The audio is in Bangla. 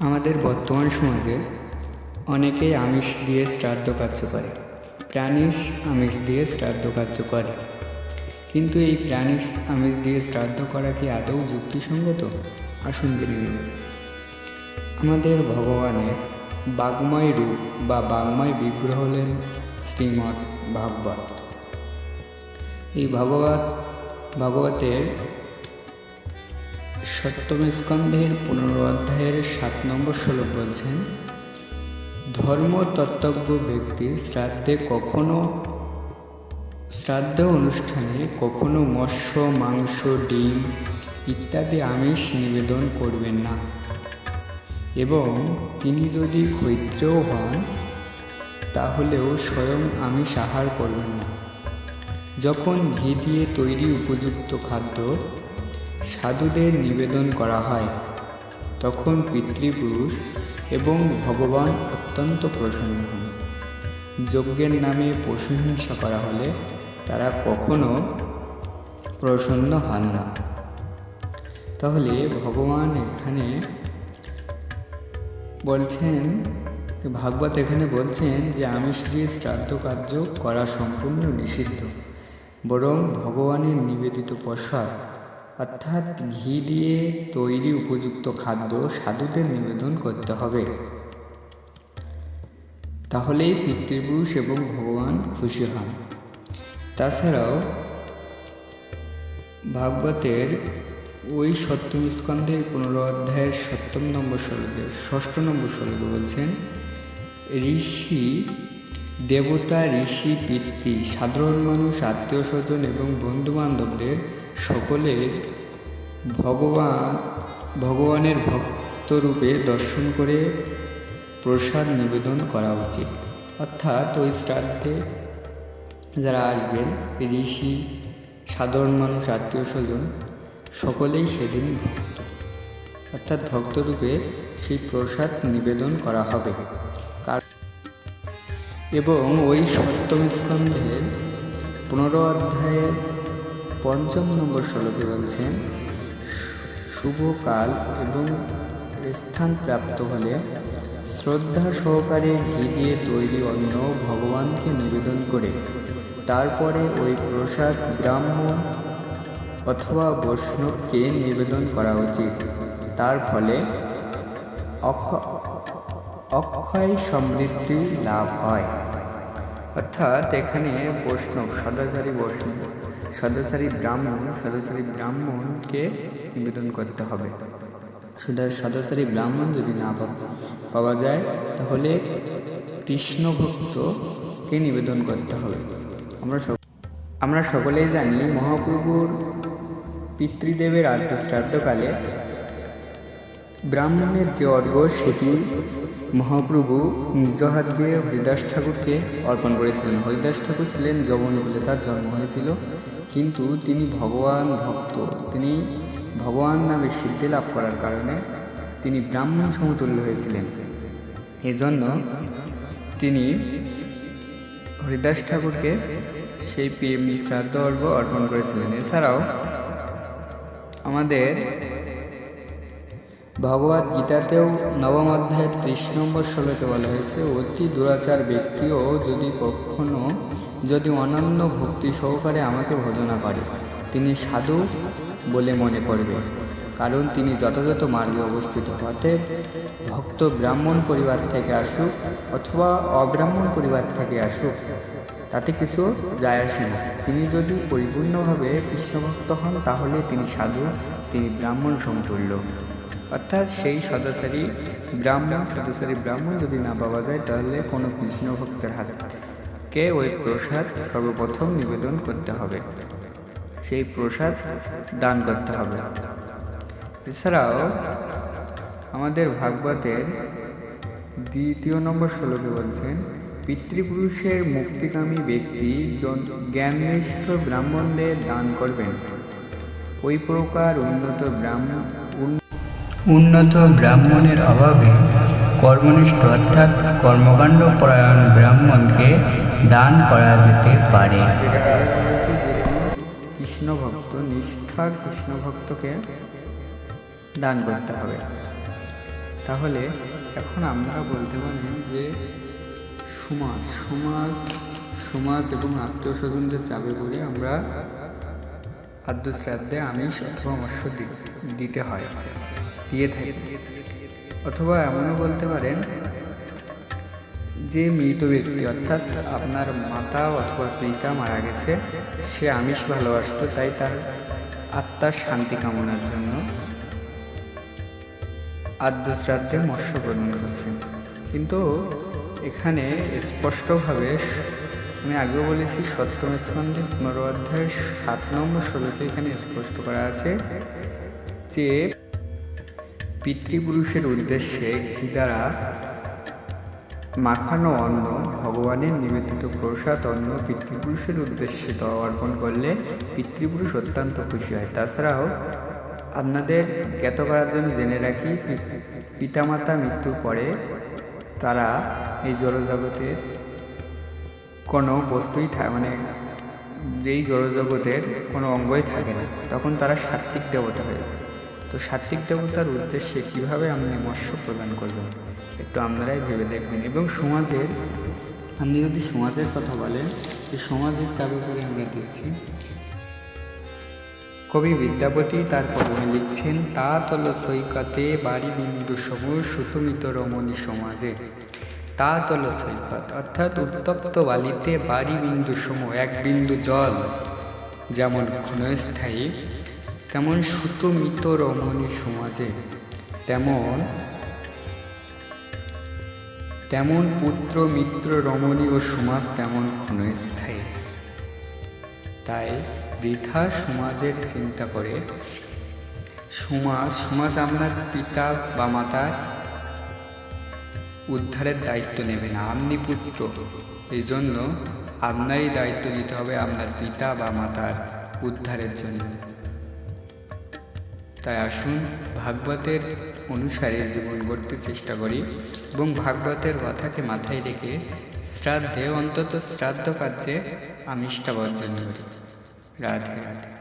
আমাদের বর্তমান সমাজে অনেকেই আমিষ দিয়ে শ্রাদ্ধ কার্য করে প্রাণীস আমিষ দিয়ে শ্রাদ্ধ কার্য করে। কিন্তু এই প্রাণীস আমিষ দিয়ে শ্রাদ্ধ করা কি আদৌ যুক্তিসঙ্গত? আসুন জেনে আমাদের ভগবানের বাগময় রূপ বা বাগময় বিগ্রহ হলেন শ্রীমৎ ভাগবত। এই ভগবত, ভগবতের সপ্তম স্কন্ধের পনেরো অধ্যায়ের সাত নম্বর শ্লোক বলছেন, ধর্ম তত্ত্বজ্ঞ ব্যক্তি শ্রাদ্ধে কখনো, শ্রাদ্ধ অনুষ্ঠানে কখনো মৎস্য, মাংস, ডিম ইত্যাদি আমিষ নিবেদন করবেন না। এবং তিনি যদি ক্ষৈত্রেও হন, তাহলেও স্বয়ং আমিষ আহার করবেন না। যখন ঘি দিয়ে তৈরি উপযুক্ত খাদ্য সাধুদের নিবেদন করা হয়। তখন পিতৃপুরুষ এবং ভগবান অত্যন্ত প্রসন্ন হন। যজ্ঞের নামে পশু হিংসা করা হলে তারা কখনো প্রসন্ন হন না। তাহলে ভগবান এখানে বলছেন, ভাগবত এখানে বলছেন যে আমিষ দিয়ে শ্রাদ্ধ কার্য করা সম্পূর্ণ নিষিদ্ধ, বরং ভগবানের নিবেদিত প্রসাদ অর্থাৎ ঘি দিয়ে তৈরি উপযুক্ত খাদ্য সাধুদের নিবেদন করতে হবে। তাহলেই পিতৃপুরুষ এবং ভগবান খুশি হন। তাছাড়াও ভাগবতের ওই সপ্তম স্কন্ধের পনেরো অধ্যায়ের সপ্তম নম্বর শ্লোকে, ষষ্ঠ নম্বর শ্লোকে বলছেন, ঋষি, দেবতা, ঋষি, পিতৃ, সাধারণ মানুষ, আত্মীয় স্বজন এবং বন্ধু সকলের ভগবান, ভগবানের ভক্তরূপে দর্শন করে প্রসাদ নিবেদন করা উচিত। অর্থাৎ ওই শ্রাদ্ধে যারা আসবেন, ঋষি, সাধারণ মানুষ, আত্মীয় স্বজন, সকলেই সেদিন ভক্ত। অর্থাৎ ভক্তরূপে সেই প্রসাদ নিবেদন করা হবে। এবং ওই সপ্তম স্কন্ধের পনেরো অধ্যায়ের পঞ্চম নম্বর শ্লোকে বলছেন শুভকাল এবং স্থান প্রাপ্ত হলে শ্রদ্ধা সহকারে ঘি দিয়ে তৈরি অন্ন ভগবানকে নিবেদন করে, তারপরে ওই প্রসাদ ব্রাহ্মণ অথবা বৈষ্ণবকে নিবেদন করা উচিত। তার ফলে অক্ষ- অক্ষয় সমৃদ্ধি লাভ হয়। অর্থাৎ এখানে বৈষ্ণব, সদাচারী বৈষ্ণব সদাচারী ব্রাহ্মণ সদাচারী ব্রাহ্মণকে নিবেদন করতে হবে। সুদা সদাচারী ব্রাহ্মণ যদি না পাওয়া যায়, তাহলে কৃষ্ণভক্তকে নিবেদন করতে হবে। আমরা আমরা সকলেই জানি মহাপ্রভুর পিতৃদেবের আত্মশ্রাদ্ধকালে ব্রাহ্মণের যে অর্ঘ সেটি মহাপ্রভু নিজ হাত দিয়ে হরিদাস ঠাকুরকে অর্পণ করেছিলেন। হরিদাস ঠাকুর ছিলেন যবনকুলে তার জন্ম হয়েছিল। কিন্তু তিনি ভগবান ভক্ত। তিনি ভগবান নামে সিদ্ধি লাভ করার কারণে তিনি ব্রাহ্মণ সমতুল্য হয়েছিলেন। এজন্য তিনি হরিদাস ঠাকুরকে সেই পি- শ্রাদ্ধ অর্ঘ অর্পণ করেছিলেন। এছাড়াও আমাদের ভগবত গীতাতেও নবম অধ্যায়ের ত্রিশ নম্বর শ্লোকে বলা হয়েছে, অতি দুরাচার ব্যক্তিও যদি কখনো যদি অনন্য ভক্তি সহকারে আমাকে ভজনা করে তিনি সাধু বলে মনে করবে। কারণ তিনি যথাযথ মার্গে অবস্থিত। অতএব ভক্ত ব্রাহ্মণ পরিবার থেকে আসুক অথবা অব্রাহ্মণ পরিবার থেকে আসুক, তাতে কিছু যায় আসে না। তিনি যদি পরিপূর্ণভাবে কৃষ্ণভক্ত হন, তাহলে তিনি সাধু, তিনি ব্রাহ্মণ সমতুল্য। অর্থাৎ সেই সদাচারী ব্রাহ্মণ সদাচারী ব্রাহ্মণ যদি না পাওয়া যায়, তাহলে কোনো কৃষ্ণভক্তের হাতে কে ওই প্রসাদ সর্বপ্রথম নিবেদন করতে হবে? সেই প্রসাদ দান করতে হবে। এছাড়াও, আমাদের ভাগবতের দ্বিতীয় নম্বর শ্লোকে বলছেন, পিতৃপুরুষের মুক্তিকামী ব্যক্তি জ্ঞাননিষ্ঠ ব্রাহ্মণদের দান করবেন। ওই প্রকার উন্নত ব্রাহ্মণ উন্নত ব্রাহ্মণের অভাবে কর্মনিষ্ঠ অর্থাৎ কর্মকাণ্ড পরায়ণ ব্রাহ্মণকে দান করা যেতে পারে। কৃষ্ণ ভক্ত নিষ্ঠা কৃষ্ণ ভক্তকে দান করতে হবে। তাহলে এখন আমরা বলতে পারেন যে সমাজ সমাজ সমাজ এবং আত্মীয় স্বজনদের চাপে পড়ে আমরা খাদ্য শ্রাদ্ধে আমিষ অথবা মৎস্য দিতে হয়, দিয়ে থাকি। অথবা এমনও বলতে পারেন যে মৃত ব্যক্তি, অর্থাৎ আপনার মাতা অথবা পিতা মারা গেছে, সে আমিষ ভালোবাসত, তাই তার আত্মার শান্তি কামনার জন্য আদ্য শ্রাদ্ধে মৎস্য প্রদান করছেন কিন্তু এখানে স্পষ্টভাবে আমি আগেও বলেছি, সপ্তম স্কন্ধে পনেরো সাত নম্বর শ্লোকে এখানে স্পষ্ট করা আছে যে পিতৃপুরুষের উদ্দেশ্যে ঘি দ্বারা মাখানো অন্ন, ভগবানের নিবেদিত প্রসাদ অন্ন পিতৃপুরুষের উদ্দেশ্যে অর্পণ করলে পিতৃপুরুষ অত্যন্ত খুশি হয়। তাছাড়াও আপনাদের জ্ঞাত করার জন্য জেনে রাখি, পিতামাতা মৃত্যুর পরে তারা এই জড়জগতের কোনো বস্তুই থাকে মানে যেই জড়জগতের কোনো অঙ্গই থাকে না। তখন তারা সাত্ত্বিক দেবতা হয়ে। তো সাত্ত্বিক দেবতার উদ্দেশ্যে কীভাবে আপনি মৎস্য প্রদান করবেন? একটু আপনারাই ভেবে দেখবেন। এবং সমাজের, আপনি যদি সমাজের কথা বলেন, যে সমাজের চাপে করে আমরা দেখছি, কবি বিদ্যাপতি তার কবনে লিখছেন, তা তল সৈকতে বাড়ি বিন্দু সময় সুতমিত রমণী সমাজে। তা তল সৈকত, অর্থাৎ উত্তপ্ত বালিতে বাড়ি বিন্দু সম এক বিন্দু জল। যেমন ক্ষণস্থায়ী, তেমন সুতমিত রমণী সমাজে। তেমন তেমন পুত্র, মিত্র, রমণী ও সমাজ তেমন ক্ষণস্থায়ী। তাই বৃথা সমাজের চিন্তা করে সমাজ সমাজ আপনার পিতা বা মাতার উদ্ধারের দায়িত্ব নেবে না, আপনি পুত্র। এই জন্য আপনারই দায়িত্ব নিতে হবে আপনার পিতা বা মাতার উদ্ধারের জন্য। তাই আসুন ভাগবতের অনুসারে জীবন গড়তে চেষ্টা করি এবং ভাগবতের কথাকে মাথায় রেখে শ্রাদ্ধে অন্তত শ্রাদ্ধ কার্যে আমিষটা বর্জন করি। রাধে রাধে।